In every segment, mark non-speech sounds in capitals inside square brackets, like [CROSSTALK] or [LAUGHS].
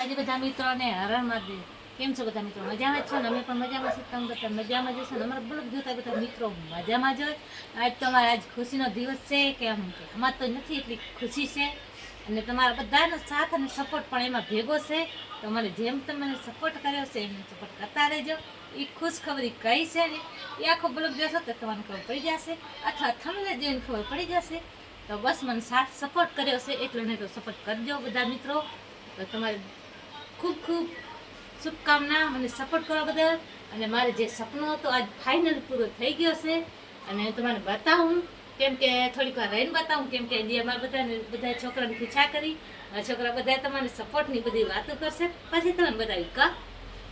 આજે બધા મિત્રોને હરણ મહાદેવ કેમ છો બધા મિત્રો? મજામાં જ છો ને? અમે પણ મજામાં છીએ, તમે બધા મજામાં જશો ને? અમારા બ્લોગ જોતા બધા મિત્રો મજામાં જ આજ તમારે આજ ખુશીનો દિવસ છે કે આમ અમાર તો નથી એટલી ખુશી છે. અને તમારા બધાનો સાથ અને સપોર્ટ પણ એમાં ભેગો છે. તો મને જેમ તમે સપોર્ટ કર્યો છે એમ સપોર્ટ કરતા રહેજો. એ ખુશખબરી કઈ છે ને? એ આખો બ્લોગ જોશો તો તમને ખબર પડી જશે. અથવા તમને જોઈને ખબર પડી જશે, તો બસ મને સાથ સપોર્ટ કર્યો છે. એટલે નહીં તો સપોર્ટ કરજો બધા મિત્રો. તો તમારે ખૂબ ખૂબ શુભકામના મને સપોર્ટ કરવા બદલ. અને મારે જે સપનું હતું, આજ ફાઇનલ પૂરો થઈ ગયો છે. અને હું તમને બતાવું, કેમ કે થોડીક વાર રહીને બતાવું, કેમ કે જે અમારા બધાને, બધા છોકરાને પૂછા કરી. છોકરા બધા તમારે સપોર્ટની બધી વાતો કરશે. પછી તમે બતાવી કહો.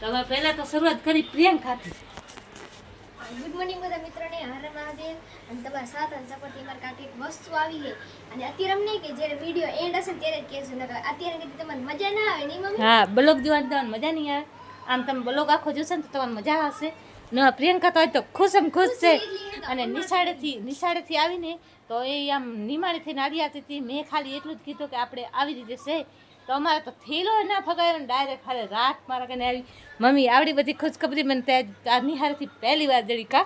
તો હવે પહેલાં તો શરૂઆત કરી પ્રિયંકાથી. ગુડ મોર્નિંગ બધા મિત્રોને હર મહાદેવ અને તમારા સાથ અને સપોર્ટથી મારે કાંઈક એક વસ્તુ આવી છે. અને અત્યારે અમને કે જ્યારે વીડિયો એન્ડ હશે ત્યારે જ કહેશું નકર અત્યારે કીધું તમને મજા ના આવે નહીં મમ્મી? હા બ્લોગ જોવાની તમને મજા નહીં આવે. આમ તમે બ્લોગ આખો જોશો ને તો તમને મજા આવશે. ન પ્રિયંકા તો તો એમ ખુશ છે. અને નિશાળેથી નિશાળેથી આવીને તો એ આમ નિમાણી થઈને આવી આવતી હતી. મેં ખાલી એટલું જ કીધું કે આપણે આવી રીતે છે. તો અમારે તો થેલો ના ફગાયો ને ડાયરેક્ટ હારે રાત મારા કને આવી. મમ્મી આવડી બધી ખુશખબરી મને ત્યાં આ નિહારથી પહેલી વાર જડી કા?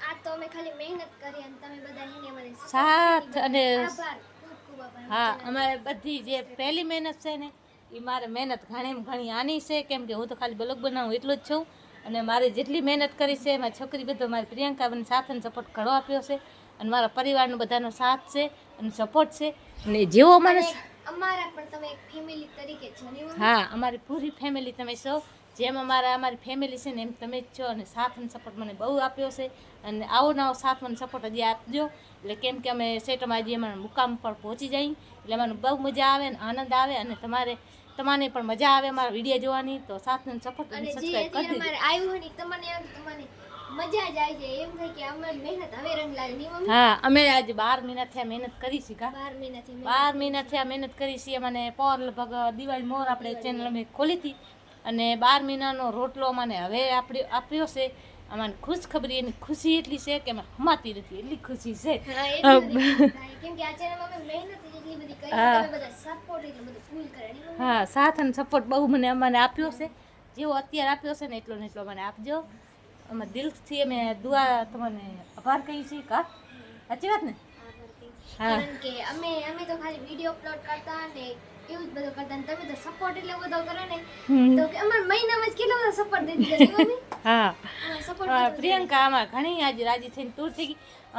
આ તો અમે ખાલી મહેનત કરી અને તમે બધા મને સાથ અને હા અમારે બધી જે પહેલી મહેનત છે ને એ મારે મહેનત ઘણી ઘણી આની છે કેમ કે હું તો ખાલી બ્લોગ બનાવું એટલું જ છું. અને મારે જેટલી મહેનત કરી છે એમાં છોકરી બધો મારી પ્રિયંકા મને સાથ અને સપોર્ટ ઘણો આપ્યો છે. અને મારા પરિવારનો બધાનો સાથ છે અને સપોર્ટ છે. અને જેવો મને અમારા પણ તમે એક ફેમિલી તરીકે છો હા અમારી પૂરી ફેમિલી તમે છો. જેમ અમારા અમારી ફેમિલી છે ને એમ તમે જ છો અને સાથ અને સપોર્ટ મને બહુ આપ્યો છે. અને આવો નવો સાથ મને સપોર્ટ હજી આપજો. એટલે કેમ કે અમે સેટમાં હજી અમારા મુકામ પર પહોંચી જઈએ એટલે મને બહુ મજા આવે અને આનંદ આવે અને તમારે તમને પણ મજા આવે અમારા વીડિયો જોવાની. તો સાથ અને સપોર્ટ સબસ્ક્રાઈબ કરી અત્યારે દેજો અમારે આવ્યું હોય ને તમને એમ તમને મજા જ આવી જાય. એમ થાય કે અમારી મહેનત હવે રંગ લાગે હા અમે આજે બાર મહિના થયા મહેનત કરી છે કા? બાર મહિના થયા મહેનત કરી છે. મને પોર લગભગ દિવાળી મોર આપણે ચેનલ અમે ખોલી હતી. અને બાર મહિનાનો રોટલો મને હવે આપણે આપ્યો છે. અમારી ખુશ ખબરી એની ખુશી એટલી છે કે અમે હમાતી નથી. એટલી ખુશી છે. કેમ કે આ ચેનલમાં અમે મહેનત એટલી બધી કરી હા. તમે બધા સપોર્ટ એટલું બધું ફૂલ કરે. હા સાથ અને સપોર્ટ બહુ મને અમને આપ્યો છે. જેવો અત્યારે આપ્યો છે ને એટલો ને એટલો મને આપજો. અમે દિલથી અમે દુઆ તમને આભાર કહી છીએ કા? સાચી વાત ને? કારણ કે અમે અમે તો ખાલી વીડિયો અપલોડ કરતા ને એવું જ બધું કરતા ને તમે તો સપોર્ટ એટલો બધો કરો ને તો કે અમાર મહિનામાં જ કેટલો બધો સપોર્ટ દઈ [LAUGHS] દીધો હા પ્રિયંકા આમાં ઘણી આજે રાજી થઈને ટૂર થઈ ગઈ.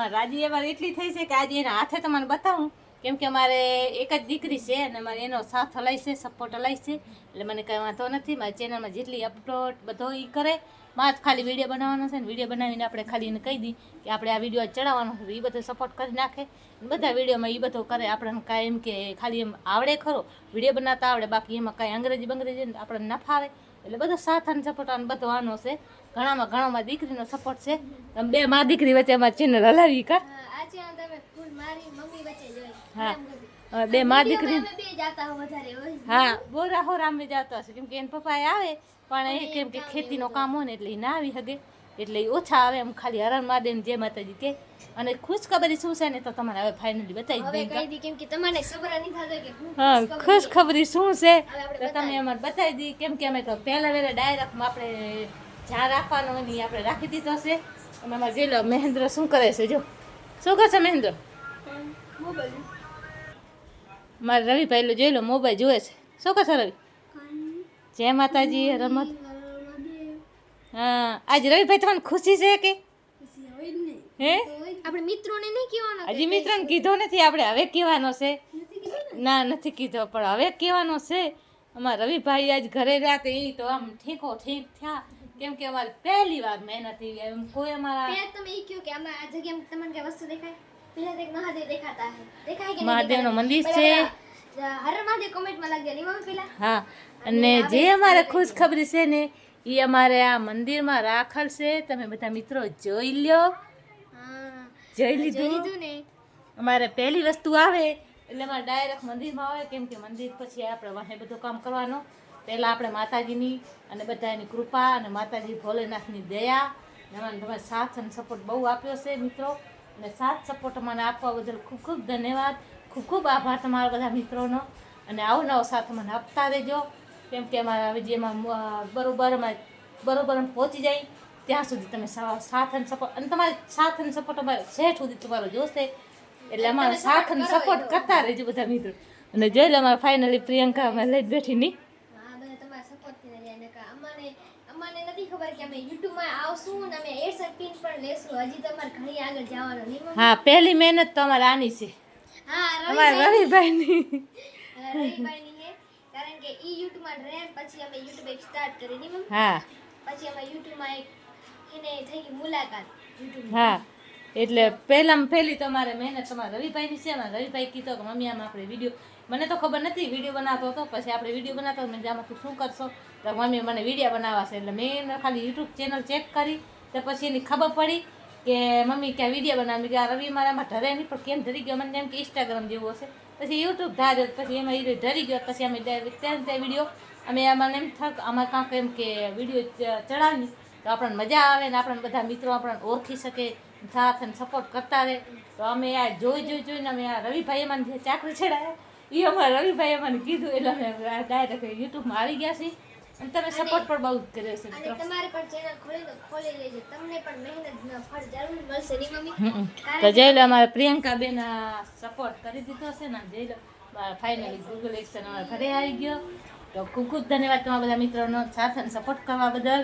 રાજી એમાં એટલી થઈ છે કે આજે એના હાથે તમને બતાવું. કેમ કે અમારે એક જ દીકરી છે અને અમારે એનો સાથ હલાય છે સપોર્ટ હલાય છે. એટલે મને કંઈ વાંધો નથી. મારી ચેનલમાં જેટલી અપલોડ બધો એ કરે. માં ખાલી વીડિયો બનાવવાનો છે ને વીડિયો બનાવીને આપણે ખાલી એને કહી દઈએ કે આપણે આ વીડિયો ચડાવવાનો છે. એ બધો સપોર્ટ કરી નાખે. બધા વિડીયોમાં એ બધો કરે. આપણને કાંઈ એમ કે ખાલી એમ આવડે ખરો. વીડિયો બનાવતા આવડે. બાકી એમાં કાંઈ અંગ્રેજી બંગ્રેજી આપણને ન ફાવે. એટલે બધો સાથ અને સપોર્ટ અને બધો આનો છે. ઘણામાં ઘણામાં દીકરીનો સપોર્ટ છે. બે માં દીકરી વચ્ચે અમારી ચેનલ હલાવી કા? આજે તમે ફૂલ મારી મમ્મી વચ્ચે જોઈ. હા. બે માં દીકરી અમે હા બોરા હો રામે જતો હશે. કેમ કે એને પપ્પા આવે પણ એ કેમ કે ખેતીનો કામ હોય ને એટલે એ ના આવી શકે એટલે એ ઓછા આવે એમ ખાલી હરણ માદેવ જે માતાજી કે. અને ખુશ ખબરી શું છે ને તો તમારે હવે ફાઇનલી બતાવી દઈએ કેમ કે તમને ખબર નહીં થતો કે હા ખુશ ખબરી શું છે? તો તમે અમારે બતાવી દી કેમ કે અમે તો પહેલા વહેલા ડાયરેક્ટમાં આપણે જ્યાં રાખવાનો હોય ને આપણે રાખી દીધો છે. અને અમારે જોઈ લો મહેન્દ્ર શું કરે છે જો. શું કરશે મહેન્દ્ર? મોબાઈલ. મારે રવિભાઈ જોઈ લો મોબાઈલ જુએ છે. શું કરશે રવિ? જય માતાજી રમત. હા આજે રવિભાઈ તમને ખુશી છે કે? હે? આપણે મિત્રોને નહીં કહેવાનો હજી મિત્રોને કીધો નથી આપણે હવે કહેવાનો છે. ના? નથી કીધો પણ હવે કહેવાનો છે. અમારા રવિભાઈ આજ ઘરે રહ્યા તે એ તો આમ ઠીકો ઠીક થયા. કેમ કે અમારી પહેલી વાર મહેનત એવી એમ કોઈ અમારા તમે એ કહ્યું કે આમાં આ જગ્યામાં તમને કઈ વસ્તુ દેખાય? મહાદેવનું મંદિર છે. હા અને જે અમારે ખુશ ખબરી છે ને એ અમારે આ મંદિરમાં રાખલ છે તમે બધા મિત્રો જોઈ લ્યો જોઈ લીધું લીધું ને અમારે પહેલી વસ્તુ આવે એટલે અમારે ડાયરેક્ટ મંદિરમાં આવે કેમ કે મંદિર પછી આપણે વાહે બધું કામ કરવાનું. પહેલાં આપણે માતાજીની અને બધા એની કૃપા અને માતાજી ભોલેનાથની દયા અમને તમારે સાથ અને સપોર્ટ બહુ આપ્યો છે મિત્રો. અને સાથ સપોર્ટ મને આપવા બદલ ખૂબ ખૂબ ધન્યવાદ. ખૂબ ખૂબ આભાર તમારા બધા મિત્રોનો. અને આવો નવો સાથ મને આપતા રહેજો. કેમ કે અમારા હવે જેમાં બરોબર અમારે બરોબર પહોંચી જાય ત્યાં સુધી તમે સાથ અને સપોર્ટ અને તમારે સાથ અને સપોર્ટ અમારે શેઠ સુધી તમારો જોશે. એટલે અમારો સાથ અને સપોર્ટ કરતા રહેજો બધા મિત્રો. અને જોઈ લે અમારે ફાઇનલી પ્રિયંકા અમે લઈ બેઠી નહીં હા બધા તમારા સપોર્ટથી ને જાય નકર અમાને અમાને નથી ખબર કે અમે યુટ્યુબમાં આવશું અને અમે પિન પણ લેશું. હજી તમારે ઘણી આગળ જવાનું નહીં હા પહેલી મહેનત તો અમારે આની છે. હા અમારા રવિભાઈની. રવિભાઈની છે. કારણ કે ઈ યુટ્યુબમાં રહે પછી અમે યુટ્યુબ એક સ્ટાર્ટ કરી નહીં હા. પછી અમે યુટ્યુબમાં એક એને થઈ ગઈ મુલાકાત યુટ્યુબ હા. એટલે પહેલામાં પહેલી તમારે મહેનત તમારે રવિભાઈની છે ને રવિભાઈ કીધો કે, મમ્મી, આમાં આપણે વીડિયો મને તો ખબર નથી, વીડિયો બનાવતો હતો, પછી આપણે વીડિયો બનાવતો. મેં આમાં તું શું કરશો? તો મમ્મી મને વીડિયો બનાવવા છે, એટલે મેં ખાલી યુટ્યુબ ચેનલ ચેક કરી, તો પછી એની ખબર પડી કે, મમ્મી, ક્યાં વીડિયો બનાવી? કે આ રવિ મારામાં ઢરે નહીં, પણ કેમ ધરી ગયો? મને એમ કે ઇન્સ્ટાગ્રામ જેવું હશે પછી યુટ્યુબ ધાર્યો પછી એમાં એ ધરી ગયો પછી અમે ત્યાં ત્યાં વીડિયો, અમે આમાં એમ થાક, આમાં કાંક એમ કે વીડિયો ચડાવી તો આપણને મજા આવે ને આપણને બધા મિત્રો આપણને ઓળખી શકે સાથ અને સપોર્ટ કરતા રહે. તો અમે આ જોઈ જોઈ જોઈને અમે આ રવિભાઈ મને જે ચાકરી ચડાવ્યા એ અમારા રવિભાઈએ મને કીધું એટલે અમે ડાયરેક્ટ યુટ્યુબમાં આવી ગયા છીએ. અને તમે સપોર્ટ પણ બહુ જ કર્યો છે અને તમારે પણ ચેનલ ખોલી ખોલી લેજો. તમને પણ મહેનતનો ફળ જરૂર મળશે ની મમ્મી. તો જઈ લો અમારે પ્રિયંકા બેન સપોર્ટ કરી દીધો છે ને જઈ લો ફાઇનલી ગૂગલ એક્શન અમારા ઘરે આવી ગયો. તો ખૂબ ખૂબ ધન્યવાદ તમારા બધા મિત્રોનો સાથ અને સપોર્ટ કરવા બદલ.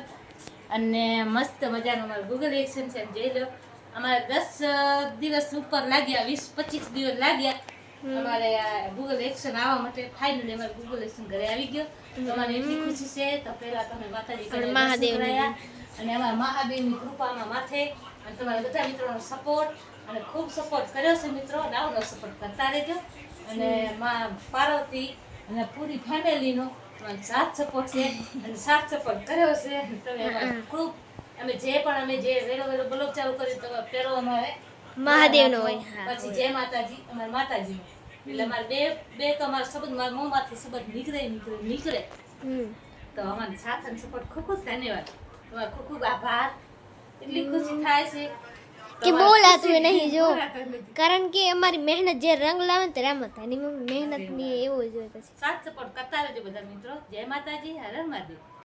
અને મસ્ત મજાનું અમારું ગૂગલ એક્શન છે જઈ લો અમારે દસ દિવસ ઉપર લાગ્યા વીસ પચીસ દિવસ લાગ્યા. અમારે ગૂગલ એક્શન આવવા માટે ફાઇનલી અમારે ગૂગલ એક્શન ઘરે આવી ગયો. તો મને એટલી ખુશી છે. તો પહેલા તમે માતાજી મહાદેવ રહ્યા અને અમારા મહાદેવની કૃપામાં માથે અને તમારા બધા મિત્રોનો સપોર્ટ અને ખૂબ સપોર્ટ કર્યો છે મિત્રો. નાવનો સપોર્ટ કરતા રહેજો. અને મા પાર્વતી અને પૂરી ફેમિલીનો સાથ સપોર્ટ છે. અને સાથ સપોર્ટ કર્યો છે. તમે ખૂબ અમે જે પણ અમે જે વેલો વેલો બ્લોક ચાલુ કરી તો પેલો અમારે મહાદેવનો હોય, હા, પછી જય માતાજી અમારે માતાજી એટલે અમારે બે બે તો અમારા શબ્દ મારા મોંમાંથી શબ્દ નીકળે નીકળે નીકળે. તો અમારી સાથ અને સપોર્ટ ખૂબ ખૂબ ધન્યવાદ. તમારો ખૂબ ખૂબ આભાર. એટલી ખુશી થાય છે. કે બોલાતું નહીં જો. કારણ કે અમારી મહેનત જે રંગ લાવે ને ત્યારે આમ એની મહેનતની એવું જ હોય પછી. સાથ સપોર્ટ કરતા રહેજો બધા મિત્રો. જય માતાજી હર મહાદેવ.